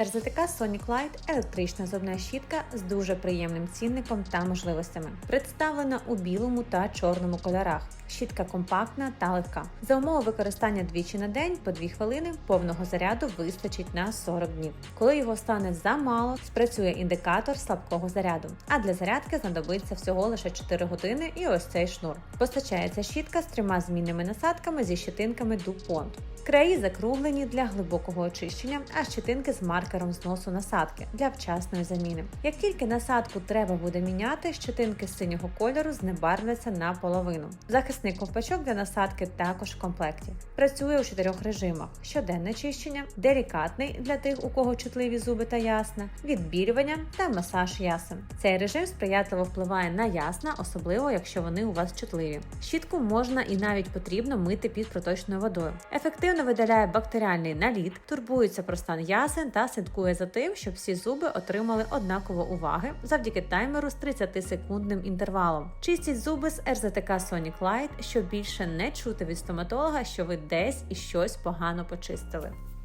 РЗТК Sonic Light – електрична зубна щітка з дуже приємним цінником та можливостями. Представлена у білому та чорному кольорах. Щітка компактна та легка. За умови використання двічі на день по 2 хвилини повного заряду вистачить на 40 днів. Коли його стане замало, спрацює індикатор слабкого заряду. А для зарядки знадобиться всього лише 4 години і ось цей шнур. Постачається щітка з трьома змінними насадками зі щетинками DuPont. Краї закруглені для глибокого очищення, а щетинки з маркером зносу насадки для вчасної заміни. Як тільки насадку треба буде міняти, щетинки синього кольору знебарвляться наполовину. Захисний ковпачок для насадки також в комплекті. Працює у чотирьох режимах: щоденне чищення, делікатний для тих, у кого чутливі зуби та ясна, відбілювання та масаж ясен. Цей режим сприятливо впливає на ясна, особливо якщо вони у вас чутливі. Щітку можна і навіть потрібно мити під проточною водою. Ефективно видаляє бактеріальний наліт, турбується про стан ясен та слідкує за тим, щоб всі зуби отримали однаково уваги завдяки таймеру з 30-секундним інтервалом. Чистіть зуби з РЗТК Sonic Light, щоб більше не чути від стоматолога, що ви десь і щось погано почистили.